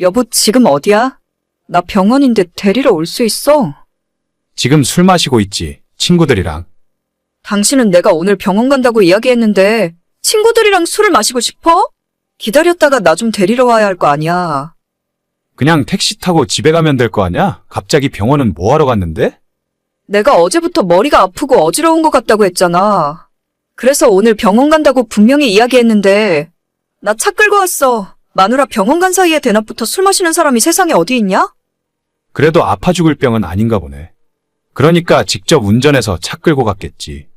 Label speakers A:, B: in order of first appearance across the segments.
A: 여보, 지금 어디야? 나 병원인데 데리러 올 수 있어?
B: 지금 술 마시고 있지, 친구들이랑.
A: 당신은 내가 오늘 병원 간다고 이야기했는데 친구들이랑 술을 마시고 싶어? 기다렸다가 나 좀 데리러 와야 할 거 아니야.
B: 그냥 택시 타고 집에 가면 될 거 아냐? 갑자기 병원은 뭐하러 갔는데?
A: 내가 어제부터 머리가 아프고 어지러운 것 같다고 했잖아. 그래서 오늘 병원 간다고 분명히 이야기했는데 나 차 끌고 왔어. 마누라 병원 간 사이에 대낮부터 술 마시는 사람이 세상에 어디 있냐?
B: 그래도 아파 죽을 병은 아닌가 보네. 그러니까 직접 운전해서 차 끌고 갔겠지.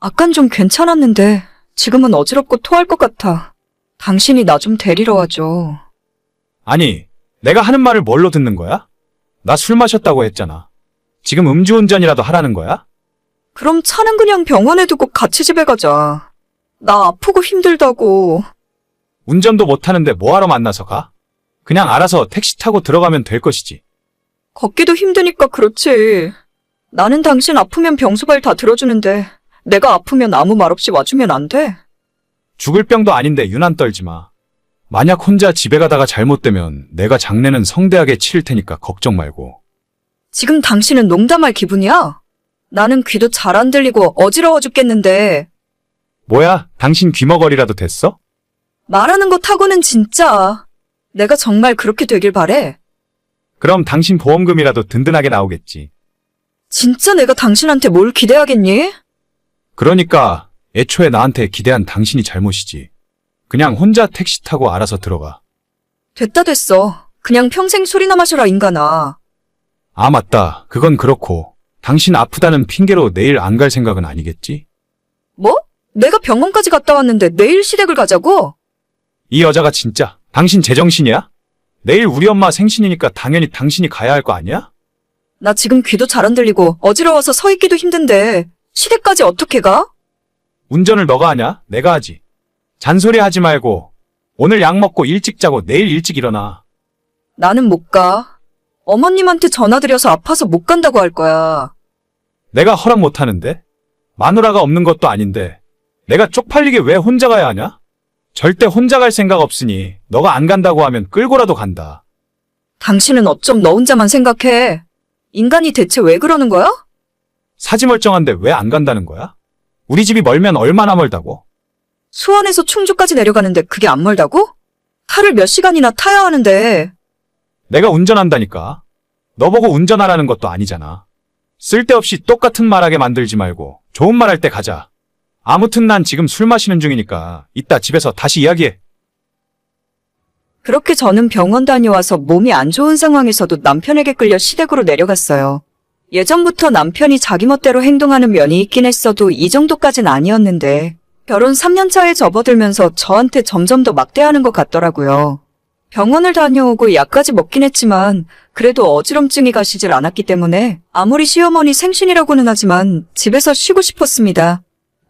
A: 아깐 좀 괜찮았는데 지금은 어지럽고 토할 것 같아. 당신이 나 좀 데리러 와줘.
B: 아니, 내가 하는 말을 뭘로 듣는 거야? 나 술 마셨다고 했잖아. 지금 음주운전이라도 하라는 거야?
A: 그럼 차는 그냥 병원에 두고 같이 집에 가자. 나 아프고 힘들다고.
B: 운전도 못하는데 뭐하러 만나서 가? 그냥 알아서 택시 타고 들어가면 될 것이지.
A: 걷기도 힘드니까 그렇지. 나는 당신 아프면 병수발 다 들어주는데 내가 아프면 아무 말 없이 와주면 안 돼?
B: 죽을 병도 아닌데 유난 떨지 마. 만약 혼자 집에 가다가 잘못되면 내가 장례는 성대하게 치를 테니까 걱정 말고.
A: 지금 당신은 농담할 기분이야? 나는 귀도 잘 안 들리고 어지러워 죽겠는데
B: 뭐야, 당신 귀머거리라도 됐어?
A: 말하는 거 타고는 진짜 내가 정말 그렇게 되길 바래.
B: 그럼 당신 보험금이라도 든든하게 나오겠지.
A: 진짜 내가 당신한테 뭘 기대하겠니?
B: 그러니까 애초에 나한테 기대한 당신이 잘못이지. 그냥 혼자 택시 타고 알아서 들어가.
A: 됐다 됐어. 그냥 평생 술이나 마셔라 인간아.
B: 아, 맞다. 그건 그렇고. 당신 아프다는 핑계로 내일 안 갈 생각은 아니겠지?
A: 뭐? 내가 병원까지 갔다 왔는데 내일 시댁을 가자고?
B: 이 여자가 진짜 당신 제정신이야? 내일 우리 엄마 생신이니까 당연히 당신이 가야 할 거 아니야?
A: 나 지금 귀도 잘 안 들리고 어지러워서 서 있기도 힘든데 시댁까지 어떻게 가?
B: 운전을 너가 하냐? 내가 하지. 잔소리 하지 말고 오늘 약 먹고 일찍 자고 내일 일찍 일어나.
A: 나는 못 가. 어머님한테 전화드려서 아파서 못 간다고 할 거야.
B: 내가 허락 못 하는데? 마누라가 없는 것도 아닌데 내가 쪽팔리게 왜 혼자 가야 하냐? 절대 혼자 갈 생각 없으니 너가 안 간다고 하면 끌고라도 간다.
A: 당신은 어쩜 너 혼자만 생각해? 인간이 대체 왜 그러는 거야?
B: 사지 멀쩡한데 왜 안 간다는 거야? 우리 집이 멀면 얼마나 멀다고?
A: 수원에서 충주까지 내려가는데 그게 안 멀다고? 차를 몇 시간이나 타야 하는데
B: 내가 운전한다니까. 너 보고 운전하라는 것도 아니잖아. 쓸데없이 똑같은 말하게 만들지 말고 좋은 말 할 때 가자. 아무튼 난 지금 술 마시는 중이니까 이따 집에서 다시 이야기해.
A: 그렇게 저는 병원 다녀와서 몸이 안 좋은 상황에서도 남편에게 끌려 시댁으로 내려갔어요. 예전부터 남편이 자기 멋대로 행동하는 면이 있긴 했어도 이 정도까진 아니었는데 결혼 3년 차에 접어들면서 저한테 점점 더 막대하는 것 같더라고요. 병원을 다녀오고 약까지 먹긴 했지만 그래도 어지럼증이 가시질 않았기 때문에 아무리 시어머니 생신이라고는 하지만 집에서 쉬고 싶었습니다.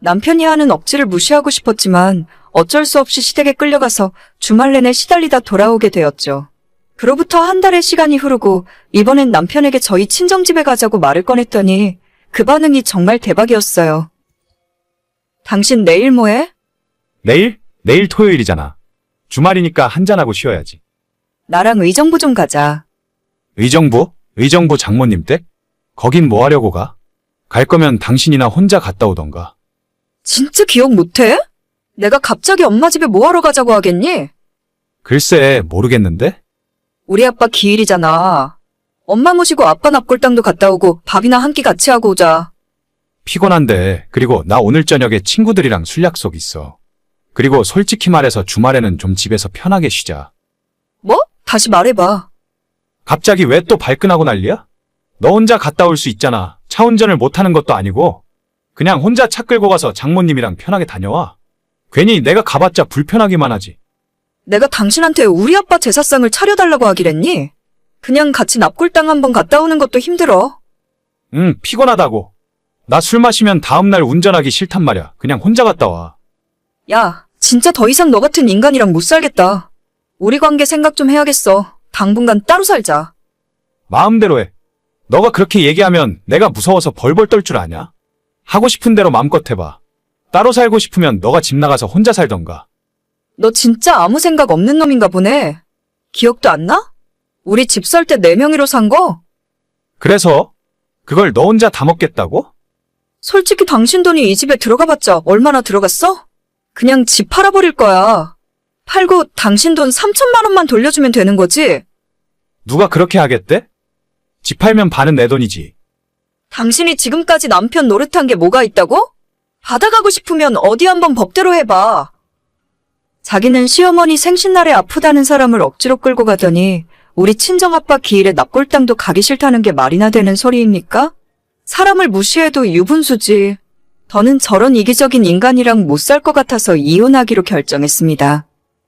A: 남편이 하는 억지를 무시하고 싶었지만 어쩔 수 없이 시댁에 끌려가서 주말 내내 시달리다 돌아오게 되었죠. 그로부터 한 달의 시간이 흐르고 이번엔 남편에게 저희 친정집에 가자고 말을 꺼냈더니 그 반응이 정말 대박이었어요. 당신 내일 뭐해?
B: 내일? 내일 토요일이잖아. 주말이니까 한잔하고 쉬어야지.
A: 나랑 의정부 좀 가자.
B: 의정부? 의정부 장모님 댁? 거긴 뭐 하려고 가? 갈 거면 당신이나 혼자 갔다 오던가.
A: 진짜 기억 못해? 내가 갑자기 엄마 집에 뭐하러 가자고 하겠니?
B: 글쎄, 모르겠는데?
A: 우리 아빠 기일이잖아. 엄마 모시고 아빠 납골당도 갔다 오고 밥이나 한 끼 같이 하고 오자.
B: 피곤한데, 그리고 나 오늘 저녁에 친구들이랑 술 약속 있어. 그리고 솔직히 말해서 주말에는 좀 집에서 편하게 쉬자.
A: 뭐? 다시 말해봐.
B: 갑자기 왜 또 발끈하고 난리야? 너 혼자 갔다 올 수 있잖아. 차 운전을 못하는 것도 아니고. 그냥 혼자 차 끌고 가서 장모님이랑 편하게 다녀와. 괜히 내가 가봤자 불편하기만 하지.
A: 내가 당신한테 우리 아빠 제사상을 차려달라고 하기랬니? 그냥 같이 납골당 한번 갔다 오는 것도 힘들어.
B: 응, 피곤하다고. 나 술 마시면 다음날 운전하기 싫단 말이야. 그냥 혼자 갔다 와.
A: 야, 진짜 더 이상 너 같은 인간이랑 못 살겠다. 우리 관계 생각 좀 해야겠어. 당분간 따로 살자.
B: 마음대로 해. 너가 그렇게 얘기하면 내가 무서워서 벌벌 떨 줄 아냐? 하고 싶은 대로 마음껏 해봐. 따로 살고 싶으면 너가 집 나가서 혼자 살던가.
A: 너 진짜 아무 생각 없는 놈인가 보네. 기억도 안 나? 우리 집 살 때 네명이로산 거?
B: 그래서 그걸 너 혼자 다 먹겠다고?
A: 솔직히 당신 돈이 이 집에 들어가 봤자 얼마나 들어갔어? 그냥 집 팔아버릴 거야. 팔고 당신 돈 3천만 원만 돌려주면 되는 거지?
B: 누가 그렇게 하겠대? 집 팔면 반은 내 돈이지.
A: 당신이 지금까지 남편 노릇한 게 뭐가 있다고? 받아가고 싶으면 어디 한번 법대로 해봐. 자기는 시어머니 생신날에 아프다는 사람을 억지로 끌고 가더니 우리 친정아빠 기일에 납골당도 가기 싫다는 게 말이나 되는 소리입니까? 사람을 무시해도 유분수지. 더는 저런 이기적인 인간이랑 못 살 것 같아서 이혼하기로 결정했습니다.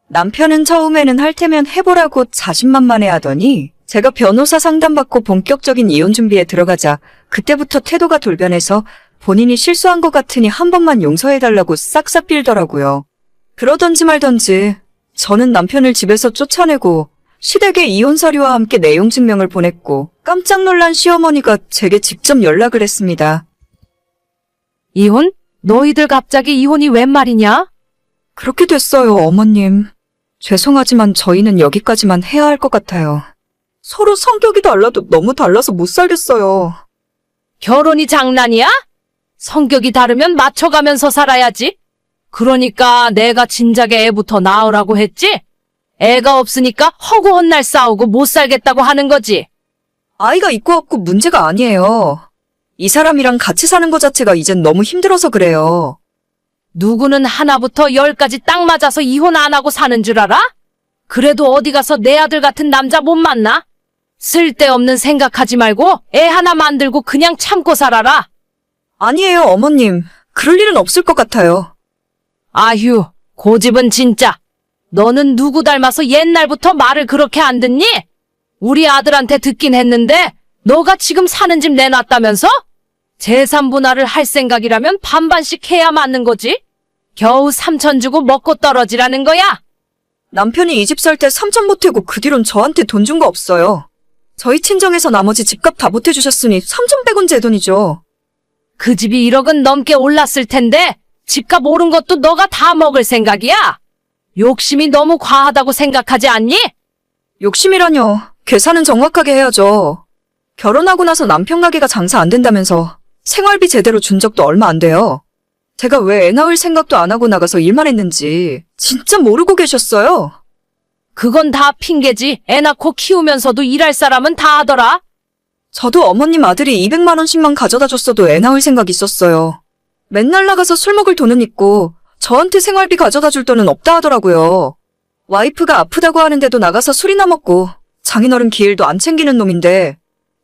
A: 남편은 처음에는 할 테면 해보라고 자신만만해 하더니 제가 변호사 상담받고 본격적인 이혼 준비에 들어가자 그때부터 태도가 돌변해서 본인이 실수한 것 같으니 한 번만 용서해달라고 싹싹 빌더라고요. 그러던지 말던지 저는 남편을 집에서 쫓아내고 시댁에 이혼 서류와 함께 내용 증명을 보냈고 깜짝 놀란 시어머니가 제게 직접 연락을 했습니다.
C: 이혼? 너희들 갑자기 이혼이 웬 말이냐?
A: 그렇게 됐어요, 어머님. 죄송하지만 저희는 여기까지만 해야 할 것 같아요. 서로 성격이 달라도 너무 달라서 못 살겠어요.
C: 결혼이 장난이야? 성격이 다르면 맞춰가면서 살아야지. 그러니까 내가 진작에 애부터 낳으라고 했지? 애가 없으니까 허구 헛날 싸우고 못 살겠다고 하는 거지.
A: 아이가 있고 없고 문제가 아니에요. 이 사람이랑 같이 사는 것 자체가 이젠 너무 힘들어서 그래요.
C: 누구는 하나부터 열까지 딱 맞아서 이혼 안 하고 사는 줄 알아? 그래도 어디 가서 내 아들 같은 남자 못 만나? 쓸데없는 생각하지 말고 애 하나 만들고 그냥 참고 살아라.
A: 아니에요, 어머님. 그럴 일은 없을 것 같아요.
C: 아휴, 고집은 진짜. 너는 누구 닮아서 옛날부터 말을 그렇게 안 듣니? 우리 아들한테 듣긴 했는데, 너가 지금 사는 집 내놨다면서? 재산 분할을 할 생각이라면 반반씩 해야 맞는 거지? 겨우 삼천 주고 먹고 떨어지라는 거야?
A: 남편이 이 집 살때 3천 보태고 그 뒤론 저한테 돈 준 거 없어요. 저희 친정에서 나머지 집값 다 보태주셨으니 3,100원 제 돈이죠.
C: 그 집이 1억은 넘게 올랐을 텐데, 집값 오른 것도 너가 다 먹을 생각이야? 욕심이 너무 과하다고 생각하지 않니?
A: 욕심이라뇨. 계산은 정확하게 해야죠. 결혼하고 나서 남편 가게가 장사 안 된다면서 생활비 제대로 준 적도 얼마 안 돼요. 제가 왜 애 낳을 생각도 안 하고 나가서 일만 했는지 진짜 모르고 계셨어요.
C: 그건 다 핑계지. 애 낳고 키우면서도 일할 사람은 다 하더라.
A: 저도 어머님 아들이 200만 원씩만 가져다 줬어도 애 낳을 생각 있었어요. 맨날 나가서 술 먹을 돈은 있고 저한테 생활비 가져다 줄 돈은 없다 하더라고요. 와이프가 아프다고 하는데도 나가서 술이나 먹고 장인어른 기일도 안 챙기는 놈인데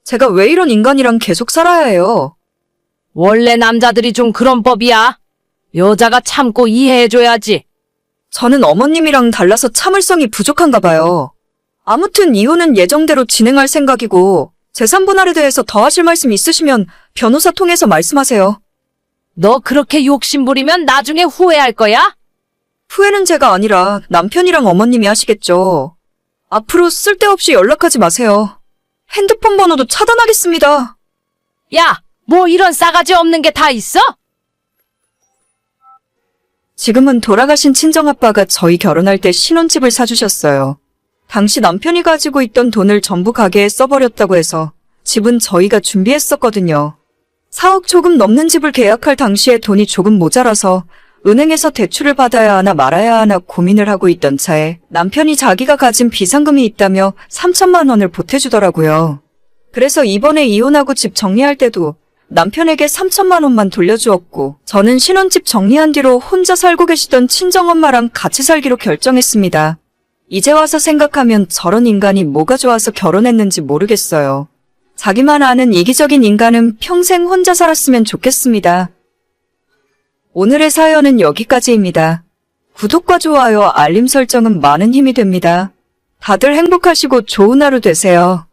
A: 제가 왜 이런 인간이랑 계속 살아야 해요?
C: 원래 남자들이 좀 그런 법이야. 여자가 참고 이해해줘야지.
A: 저는 어머님이랑 달라서 참을성이 부족한가 봐요. 아무튼 이혼은 예정대로 진행할 생각이고 재산 분할에 대해서 더 하실 말씀 있으시면 변호사 통해서 말씀하세요.
C: 너 그렇게 욕심부리면 나중에 후회할 거야?
A: 후회는 제가 아니라 남편이랑 어머님이 하시겠죠. 앞으로 쓸데없이 연락하지 마세요. 핸드폰 번호도 차단하겠습니다.
C: 야, 뭐 이런 싸가지 없는 게 다 있어?
A: 지금은 돌아가신 친정아빠가 저희 결혼할 때 신혼집을 사주셨어요. 당시 남편이 가지고 있던 돈을 전부 가게에 써버렸다고 해서 집은 저희가 준비했었거든요. 4억 조금 넘는 집을 계약할 당시에 돈이 조금 모자라서 은행에서 대출을 받아야 하나 말아야 하나 고민을 하고 있던 차에 남편이 자기가 가진 비상금이 있다며 3천만 원을 보태주더라고요. 그래서 이번에 이혼하고 집 정리할 때도 남편에게 3천만 원만 돌려주었고 저는 신혼집 정리한 뒤로 혼자 살고 계시던 친정엄마랑 같이 살기로 결정했습니다. 이제 와서 생각하면 저런 인간이 뭐가 좋아서 결혼했는지 모르겠어요. 자기만 아는 이기적인 인간은 평생 혼자 살았으면 좋겠습니다. 오늘의 사연은 여기까지입니다. 구독과 좋아요, 알림 설정은 많은 힘이 됩니다. 다들 행복하시고 좋은 하루 되세요.